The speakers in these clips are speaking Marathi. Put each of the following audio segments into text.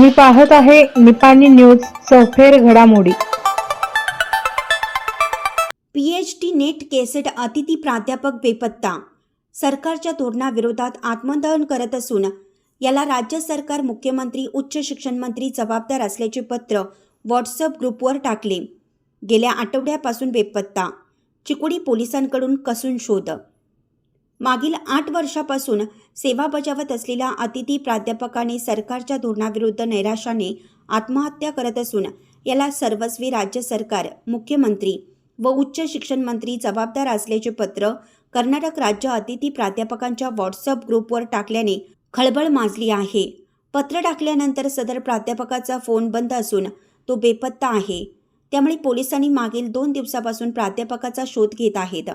तुम्ही पाहत आहे निपाणी न्यूज चौफेर घडामोडी. पीएचडी नेट केसेट अतिथी प्राध्यापक बेपत्ता. सरकारच्या धोरणाविरोधात आत्मदहन करत असून याला राज्य सरकार मुख्यमंत्री उच्च शिक्षण मंत्री जबाबदार असल्याचे पत्र व्हॉट्सअप ग्रुपवर टाकले. गेल्या आठवड्यापासून बेपत्ता. चिकोडी पोलिसांकडून कसून शोध. मागील आठ वर्षापासून सेवा बजावत असलेल्या अतिथी प्राध्यापकाने सरकारच्या धोरणाविरुद्ध नैराश्याने आत्महत्या करत असून याला सर्वस्वी राज्य सरकार मुख्यमंत्री व उच्च शिक्षण मंत्री जबाबदार असल्याचे पत्र कर्नाटक राज्य अतिथी प्राध्यापकांच्या व्हॉट्सअप ग्रुपवर टाकल्याने खळबळ माजली आहे. पत्र टाकल्यानंतर सदर प्राध्यापकाचा फोन बंद असून तो बेपत्ता आहे. त्यामुळे पोलिसांनी मागील दोन दिवसापासून प्राध्यापकाचा शोध घेत आहेत.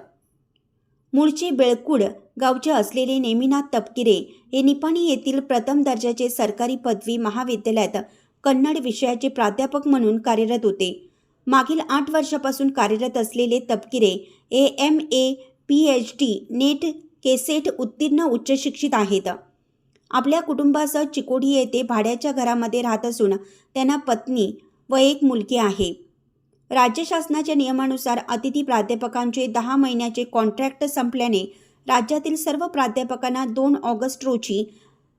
मूळचे बेळकुड गावचे असलेले नेमिनाथ तपकिरे हे निपाणी येथील प्रथम दर्जाचे सरकारी पदवी महाविद्यालयात कन्नड विषयाचे प्राध्यापक म्हणून कार्यरत होते. मागील आठ वर्षापासून कार्यरत असलेले Tapkire A. M. A. P. H. D. NET KSET उत्तीर्ण उच्च शिक्षित आहेत. आपल्या कुटुंबासह चिकोडी येथे भाड्याच्या घरामध्ये राहत असून त्यांना पत्नी व एक मुलगी आहे. राज्य शासनाच्या नियमानुसार अतिथी प्राध्यापकांचे दहा महिन्याचे कॉन्ट्रॅक्ट संपल्याने राज्यातील सर्व प्राध्यापकांना दोन ऑगस्ट रोजी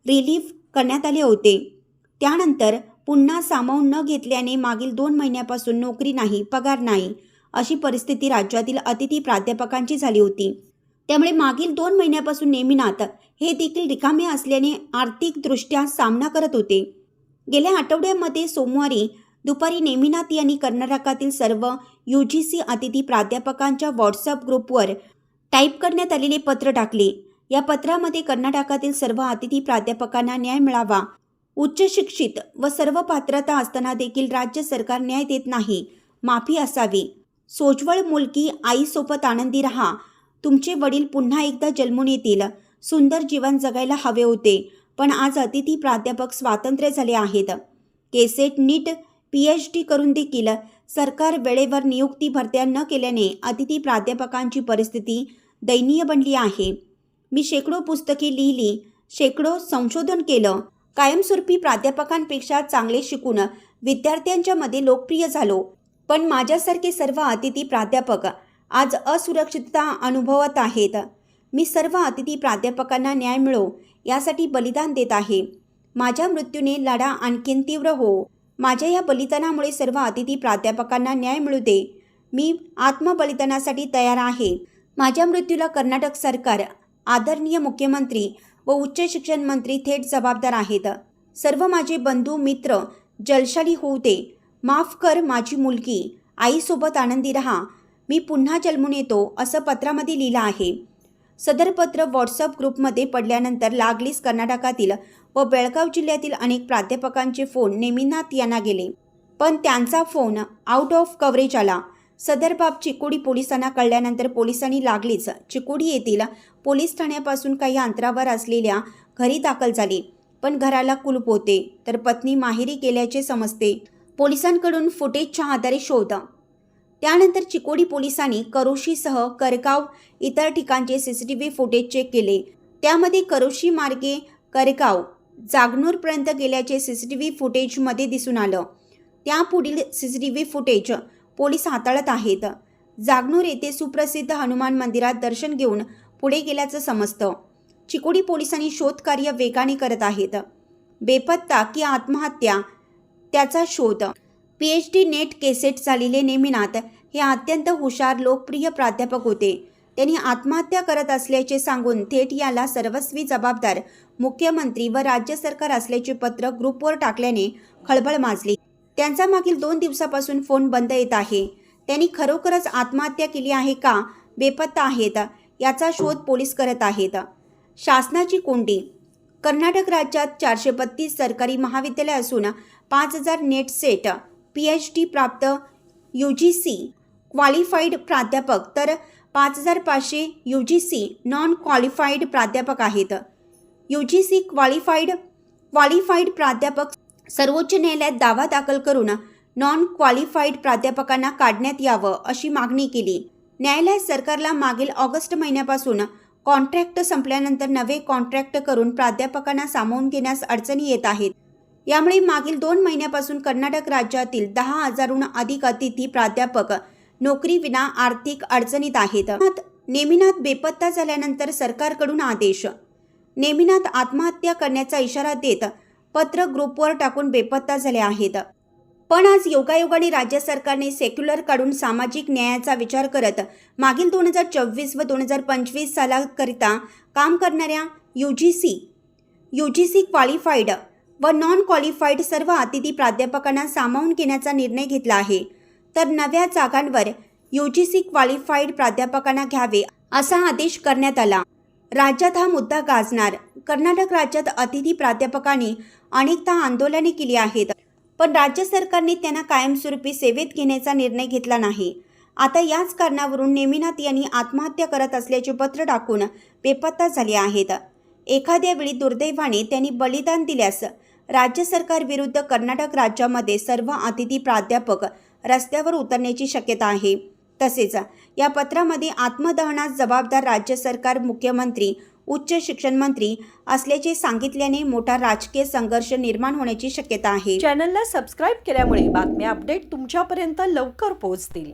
रिलीफ करण्यात आले होते. त्यानंतर पुन्हा सामावून न घेतल्याने मागील दोन महिन्यापासून नोकरी नाही पगार नाही अशी परिस्थिती राज्यातील अतिथी प्राध्यापकांची झाली होती. त्यामुळे मागील दोन महिन्यापासून नेमिनाथ हे देखील रिकामे असल्याने आर्थिकदृष्ट्या सामना करत होते. गेल्या आठवड्यामध्ये सोमवारी दुपारी नेमिनाथ यांनी कर्नाटकातील सर्व यू जी सी अतिथी प्राध्यापकांच्या व्हॉट्सअप ग्रुपवर टाईप करण्यात आलेले पत्र टाकले. या पत्रामध्ये कर्नाटकातील सर्व अतिथी प्राध्यापकांना न्याय मिळावा उच्च शिक्षित व सर्व पात्रता असताना देखील राज्य सरकार न्याय देत नाही माफी असावी. सोज्वळ मुलगी आईसोबत आनंदी रहा. तुमचे वडील पुन्हा एकदा जन्मून येतील. सुंदर जीवन जगायला हवे होते पण आज अतिथी प्राध्यापक स्वातंत्र्य झाले आहेत. KSET NEET P H D करून देखील सरकार वेळेवर नियुक्ती भरत्या न केल्याने अतिथी प्राध्यापकांची परिस्थिती दयनीय बनली आहे. मी शेकडो पुस्तके लिहिली शेकडो संशोधन केलं कायमस्वरूपी प्राध्यापकांपेक्षा चांगले शिकून विद्यार्थ्यांच्यामध्ये लोकप्रिय झालो. पण माझ्यासारखे सर्व अतिथी प्राध्यापक आज असुरक्षितता अनुभवत आहेत. मी सर्व अतिथी प्राध्यापकांना न्याय मिळो यासाठी बलिदान देत आहे. माझ्या मृत्यूने लढा आणखीन तीव्र हो. माझ्या या बलिदानामुळे सर्व अतिथी प्राध्यापकांना न्याय मिळू दे. मी आत्मबलिदानासाठी तयार आहे. माझ्या मृत्यूला कर्नाटक सरकार आदरणीय मुख्यमंत्री व उच्च शिक्षण मंत्री थेट जबाबदार आहेत. सर्व माझे बंधू मित्र जलशाली होऊ दे. माफ कर माझी मुलगी. आईसोबत आनंदी रहा. मी पुन्हा जन्मून येतो असं पत्रामध्ये लिहिलं आहे. सदर पत्र व्हॉट्सअप ग्रुपमध्ये पडल्यानंतर लागलीच कर्नाटकातील व बेळगाव जिल्ह्यातील अनेक प्राध्यापकांचे फोन नेमिनाथ यांना गेले. पण त्यांचा फोन आउट ऑफ कव्हरेज आला. सदर बाब चिकोडी पोलिसांना कळल्यानंतर पोलिसांनी लागलीच. चिकोडी येथील पोलीस ठाण्यापासून काही अंतरावर असलेल्या घरी दाखल झाले. पण घराला कुलूप होते. तर पत्नी माहेरी गेल्याचे समजते. पोलिसांकडून फुटेजच्या आधारे शोध. त्यानंतर चिकोडी पोलिसांनी करोशीसह करकाव इतर ठिकाणचे C C T footage check केले. त्यामध्ये करोशी मार्गे करकाव जागनूरपर्यंत गेल्याचे सी सी टी फुटेजमध्ये दिसून आलं. त्यापुढील C C T V footage police हाताळत आहेत. जागनूर येथे सुप्रसिद्ध हनुमान मंदिरात दर्शन घेऊन पुढे गेल्याचं समजतं. चिकोडी पोलिसांनी शोधकार्य वेगाने करत आहेत. बेपत्ता की आत्महत्या त्याचा शोध P H D NET KSET झालेले नेमिनाथ हे अत्यंत हुशार लोकप्रिय प्राध्यापक होते. त्यांनी आत्महत्या करत असल्याचे सांगून थेट याला सर्वस्वी जबाबदार मुख्यमंत्री व राज्य सरकार असल्याचे पत्र ग्रुपवर टाकल्याने खळबळ माजली. त्यांचा मागील दोन दिवसापासून फोन बंद येत आहे. त्यांनी खरोखरच आत्महत्या केली आहे का? बेपत्ता आहेत. याचा शोध पोलीस करत आहेत. शासनाची कोंडी. कर्नाटक राज्यात चारशे बत्तीस सरकारी महाविद्यालय असून पाच हजार NET SET. P H D प्राप्त यू जी सी क्वालिफाईड प्राध्यापक. तर पाच हजार पाचशे U G C non qualified प्राध्यापक आहेत. U G C qualified qualified प्राध्यापक सर्वोच्च न्यायालयात दावा दाखल करून नॉन क्वालिफाईड प्राध्यापकांना काढण्यात यावं अशी मागणी केली. न्यायालयात सरकारला मागील ऑगस्ट महिन्यापासून कॉन्ट्रॅक्ट संपल्यानंतर नवे कॉन्ट्रॅक्ट करून प्राध्यापकांना सामावून घेण्यास अडचणी येत आहेत. यामुळे मागील दोन महिन्यापासून कर्नाटक राज्यातील दहा हजारहून अधिक अतिथी प्राध्यापक नोकरीविना आर्थिक अडचणीत आहेत. नेमिनाथ बेपत्ता झाल्यानंतर सरकारकडून आदेश. नेमिनाथ आत्महत्या करण्याचा इशारा देत पत्र ग्रुपवर टाकून बेपत्ता झाले आहेत. पण आज योगायोगाने राज्य सरकारने सेक्युलर काढून सामाजिक न्यायाचा विचार करत मागील दोन हजार चोवीस व दोन हजार पंचवीस सालाकरिता काम करणाऱ्या U G C U G C qualified व नॉन क्वालिफाईड सर्व अतिथी प्राध्यापकांना सामावून घेण्याचा निर्णय घेतला आहे. तर नव्या जागांवर यू जी सी क्वालिफाईड प्राध्यापकांना घ्यावे असा आदेश करण्यात आला. राज्यात हा मुद्दा गाजणार. कर्नाटक राज्यात अतिथी प्राध्यापकांनी अनेकदा आंदोलने केली आहेत. पण राज्य सरकारने त्यांना कायमस्वरूपी सेवेत घेण्याचा निर्णय घेतला नाही. आता याच कारणावरून नेमिनाथ यांनी आत्महत्या करत असल्याचे पत्र टाकून बेपत्ता झाले आहेत. एखाद्या वेळी दुर्दैवाने त्यांनी बलिदान दिल्यास राज्य सरकारविरुद्ध कर्नाटक राज्यामध्ये सर्व अतिथी प्राध्यापक रस्त्यावर उतरण्याची शक्यता आहे. तसेच या पत्रामध्ये आत्मदहनास जबाबदार राज्य सरकार मुख्यमंत्री उच्च शिक्षण मंत्री असल्याचे सांगितल्याने मोठा राजकीय संघर्ष निर्माण होण्याची शक्यता आहे. चॅनलला सबस्क्राईब केल्यामुळे बातम्या अपडेट तुमच्यापर्यंत लवकर पोहोचतील.